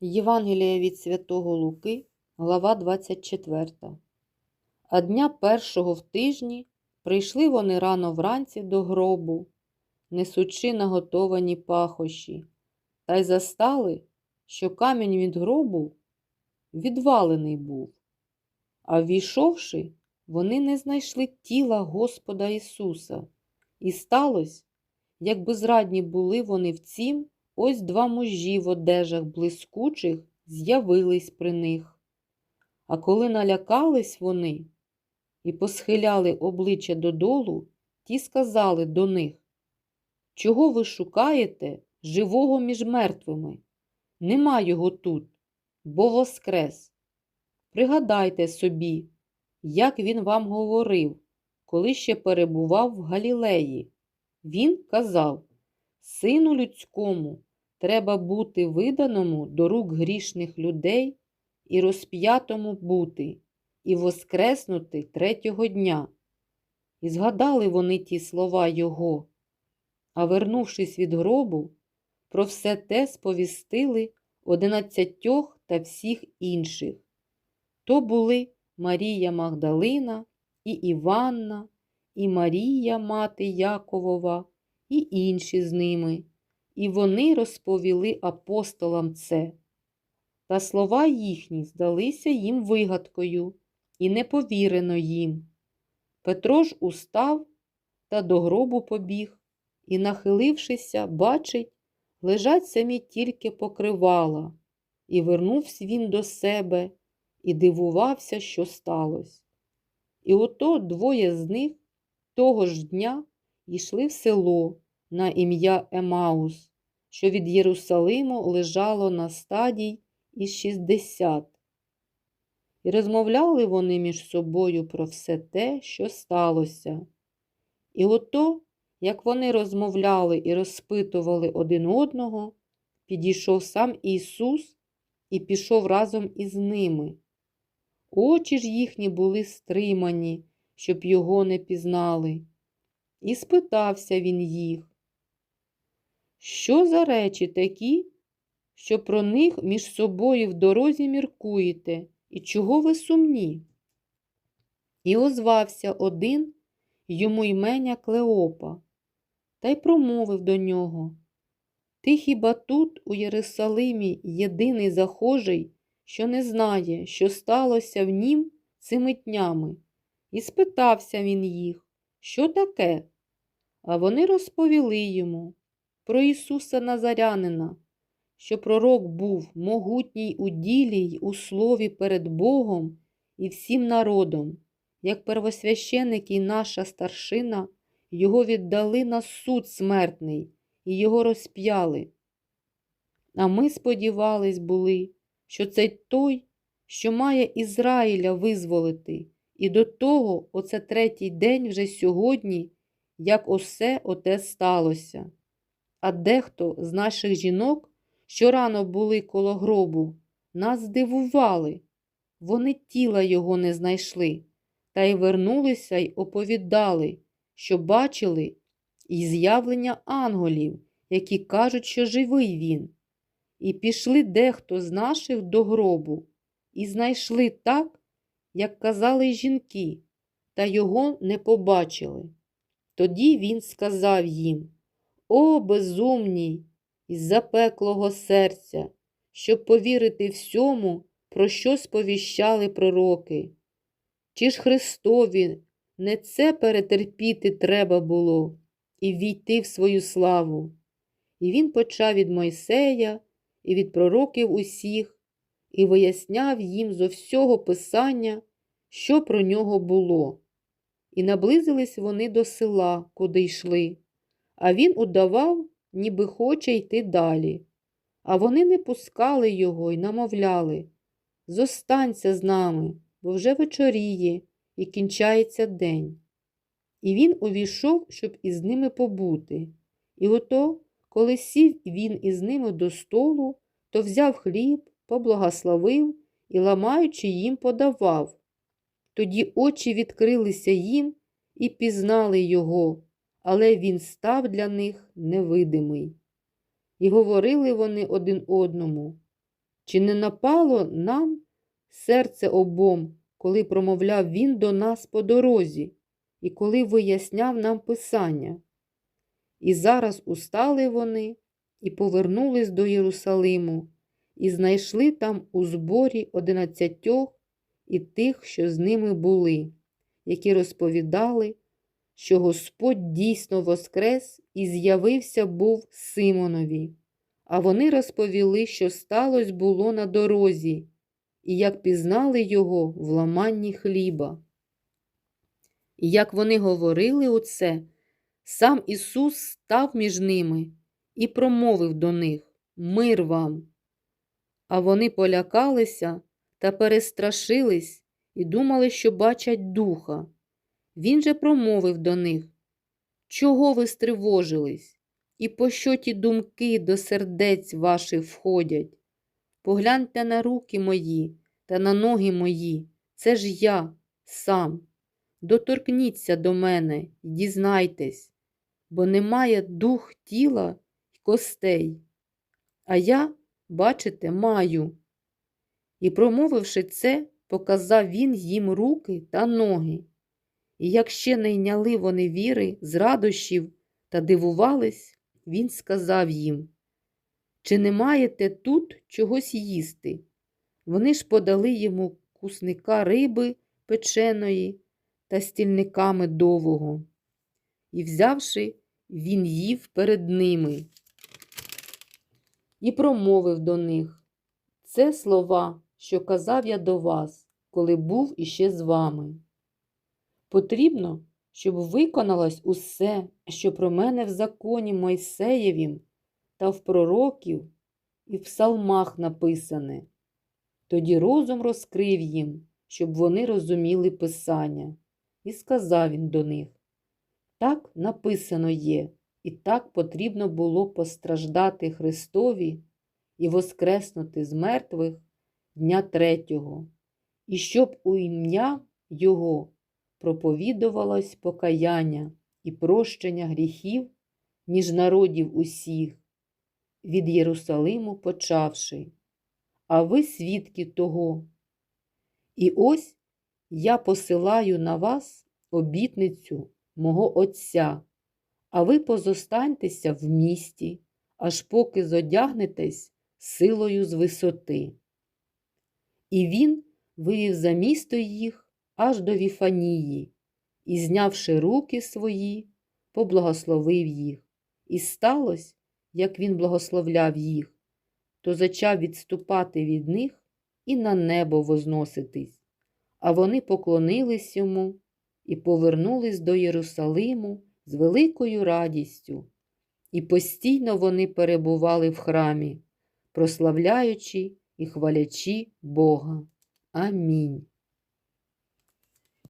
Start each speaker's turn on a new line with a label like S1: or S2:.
S1: Євангелія від Святого Луки, глава 24. А дня першого в тижні прийшли вони рано вранці до гробу, несучи наготовані пахощі, та й застали, що камінь від гробу відвалений був. А ввійшовши, вони не знайшли тіла Господа Ісуса. І сталося, якби зрадні були вони в цім, ось два мужі в одежах блискучих з'явились при них. А коли налякались вони і посхиляли обличчя додолу, ті сказали до них, Чого ви шукаєте живого між мертвими? Нема його тут, бо воскрес. Пригадайте собі, як він вам говорив, коли ще перебував в Галілеї. Він казав, Сину людському, треба бути виданому до рук грішних людей і розп'ятому бути, і воскреснути третього дня. І згадали вони ті слова його, а вернувшись від гробу, про все те сповістили одинадцятьох та всіх інших. То були Марія Магдалина, і Іванна, і Марія, мати Яковова, і інші з ними, і вони розповіли апостолам це. Та слова їхні здалися їм вигадкою, і не повірено їм. Петро ж устав та до гробу побіг, і, нахилившися, бачить, лежать самі тільки покривала, і вернувся він до себе і дивувався, що сталося. І ото двоє з них того ж дня йшли в село на ім'я Емаус, що від Єрусалиму лежало на стадій із 60. І розмовляли вони між собою про все те, що сталося. І ото, як вони розмовляли і розпитували один одного, підійшов сам Ісус і пішов разом із ними. Очі ж їхні були стримані, щоб його не пізнали. І спитався він їх, що за речі такі, що про них між собою в дорозі міркуєте, і чого ви сумні? І озвався один йому ймення Клеопа, та й промовив до нього Ти хіба тут, у Єрусалимі, єдиний захожий, що не знає, що сталося в нім цими днями? І спитався він їх, що таке? А вони розповіли йому про Ісуса Назарянина, що пророк був могутній у ділі й у слові перед Богом і всім народом, як первосвященик і наша старшина, його віддали на суд смертний і його розп'яли. А ми сподівались були, що це той, що має Ізраїля визволити, і до того оце третій день вже сьогодні, як усе оте сталося. А дехто з наших жінок, що рано були коло гробу, нас здивували. Вони тіла його не знайшли, та й вернулися й оповідали, що бачили і з'явлення анголів, які кажуть, що живий він. І пішли дехто з наших до гробу, і знайшли так, як казали жінки, та його не побачили. Тоді він сказав їм О, безумній, із запеклого серця, щоб повірити всьому, про що сповіщали пророки. Чи ж Христові не це перетерпіти треба було і війти в свою славу? І він почав від Мойсея і від пророків усіх, і виясняв їм зо всього Писання, що про нього було. І наблизились вони до села, куди йшли, а він удавав, ніби хоче йти далі. А вони не пускали його й намовляли Зостанься з нами, бо вже вечоріє і кінчається день. І він увійшов, щоб із ними побути. І ото, коли сів він із ними до столу, то взяв хліб, поблагословив і, ламаючи їм, подавав. Тоді очі відкрилися їм і пізнали його, але він став для них невидимий. І говорили вони один одному, Чи не напало нам серце обом, коли промовляв він до нас по дорозі, і коли виясняв нам Писання? І зараз устали вони і повернулись до Єрусалиму, і знайшли там у зборі одинадцятьох і тих, що з ними були, які розповідали, що Господь дійсно воскрес і з'явився був Симонові. А вони розповіли, що сталося було на дорозі, і як пізнали його в ламанні хліба. І як вони говорили оце, сам Ісус став між ними і промовив до них Мир вам. А вони полякалися та перестрашились і думали, що бачать духа. Він же промовив до них Чого ви стривожились? І пощо ті думки до сердець ваших входять? Погляньте на руки мої та на ноги мої, це ж я сам. Доторкніться до мене і дізнайтесь, бо немає дух тіла й костей. А я, бачите, маю. І, промовивши це, показав він їм руки та ноги. І як ще не йняли вони віри з радощів та дивувались, він сказав їм, чи не маєте тут чогось їсти? Вони ж подали йому кусника риби печеної та стільниками дового. І, взявши, він їв перед ними і промовив до них Це слова, що казав я до вас, коли був іще з вами. Потрібно, щоб виконалось усе, що про мене в законі Мойсеєвім та в пророків і в псалмах написане. Тоді розум розкрив їм, щоб вони розуміли Писання, і сказав він до них так написано є, і так потрібно було постраждати Христові і воскреснути з мертвих дня третього, і щоб у ім'я Його проповідувалось покаяння і прощення гріхів між народів усіх, від Єрусалиму почавши, а ви свідки того. І ось я посилаю на вас обітницю мого Отця, а ви позостаньтеся в місті, аж поки зодягнетесь силою з висоти. І він вивів за місто їх аж до Віфанії, і, знявши руки свої, поблагословив їх. І сталося, як він благословляв їх, то зачав відступати від них і на небо возноситись. А вони поклонились йому і повернулись до Єрусалиму з великою радістю, і постійно вони перебували в храмі, прославляючи і хвалячи Бога. Амінь.